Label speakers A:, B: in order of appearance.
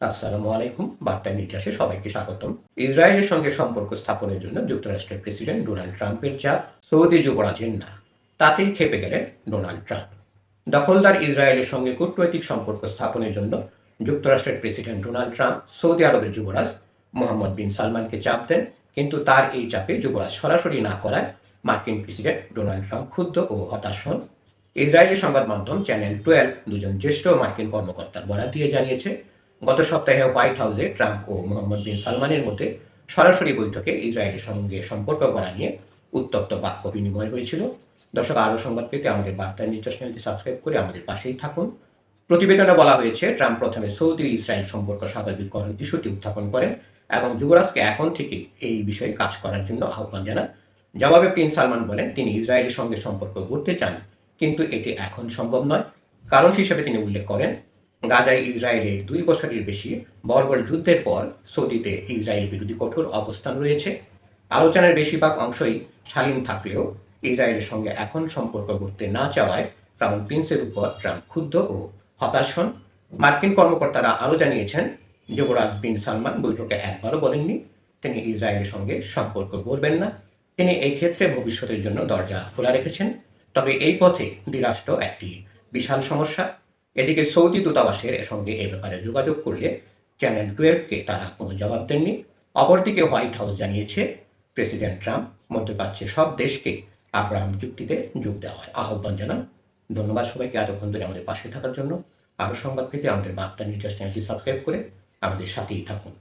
A: আসসালামু আলাইকুম বার্তা নির্যাসে সবাইকে স্বাগতম। ইসরায়েলের সঙ্গে সম্পর্ক স্থাপনের জন্য যুক্তরাষ্ট্রের প্রেসিডেন্ট ডোনাল্ড ট্রাম্পের চাপ সৌদি যুবরাজের না, তাতেই খেপে গেলেন ডোনাল্ড ট্রাম্প। দখলদার ইসরায়েলের সঙ্গে কূটনৈতিক সম্পর্ক স্থাপনের জন্য যুক্তরাষ্ট্রের প্রেসিডেন্ট ডোনাল্ড ট্রাম্প সৌদি আরবের যুবরাজ মোহাম্মদ বিন সালমানকে চাপ দেন, কিন্তু তার এই চাপে যুবরাজ সরাসরি না করায় মার্কিন প্রেসিডেন্ট ডোনাল্ড ট্রাম্প ক্ষুব্ধ ও হতাশ হন। ইসরায়েলি সংবাদ মাধ্যম চ্যানেল টুয়েলভ দুজন জ্যেষ্ঠ মার্কিন কর্মকর্তার বরাত দিয়ে জানিয়েছে গত সপ্তাহে হোয়াইট হাউসে ট্রাম্প ও মোহাম্মদ বিন সালমানের মধ্যে সরাসরি বৈঠকে ইসরায়েলের সঙ্গে সম্পর্ক করা নিয়ে উত্তপ্ত বাক্য বিনিময় হয়েছিল। দর্শক, আরও সংবাদ পেতে আমাদের বার্তা নিউজ চ্যানেলটি সাবস্ক্রাইব করে আমাদের পাশেই থাকুন। প্রতিবেদনে বলা হয়েছে, ট্রাম্প প্রথমে সৌদি ইসরায়েল সম্পর্ক স্বাভাবিককরণ ইস্যুটি উত্থাপন করেন এবং যুবরাজকে এখন থেকে এই বিষয়ে কাজ করার জন্য আহ্বান জানান। জবাবে প্রিন্স সালমান বলেন, তিনি ইসরায়েলের সঙ্গে সম্পর্ক গড়তে চান, কিন্তু এটি এখন সম্ভব নয়। কারণ হিসেবে তিনি উল্লেখ করেন গাজায় ইসরায়েলের দুই বছরের বেশি বর্বর যুদ্ধের পর সৌদিতে ইসরায়েল বিরোধী কঠোর অবস্থান রয়েছে। আলোচনার বেশিরভাগ অংশই শালীন থাকলেও ইসরায়েলের সঙ্গে এখন সম্পর্ক করতে না চাওয়ায় ক্রাউন প্রিন্সের উপর ট্রাম্প ক্ষুব্ধ ও হতাশ হন। মার্কিন কর্মকর্তারা আরও জানিয়েছেন, যুবরাজ বিন সালমান বৈঠকে একবারও বলেননি, তিনি ইসরায়েলের সঙ্গে সম্পর্ক গড়বেন না। তিনি এই ক্ষেত্রে ভবিষ্যতের জন্য দরজা খোলা রেখেছেন। তবে এই পথে দ্বিরাষ্ট্র একটি বিশাল সমস্যা। এদিকে সৌদি দূতাবাসের সঙ্গে এ ব্যাপারে যোগাযোগ করলে চ্যানেল টুয়েলভকে তারা কোনো জবাব দেননি। অপরদিকে হোয়াইট হাউস জানিয়েছে প্রেসিডেন্ট ট্রাম্প মধ্যপ্রাচ্যে সব দেশকে আব্রাহাম চুক্তিতে যোগ দেওয়ার আহ্বান জানান। ধন্যবাদ সবাইকে, এতক্ষণ ধরে আমাদের পাশে থাকার জন্য। আরও সংবাদ পেতে আমাদের বার্তা নিউজ চ্যানেলটি সাবস্ক্রাইব করে আমাদের সাথেই থাকুন।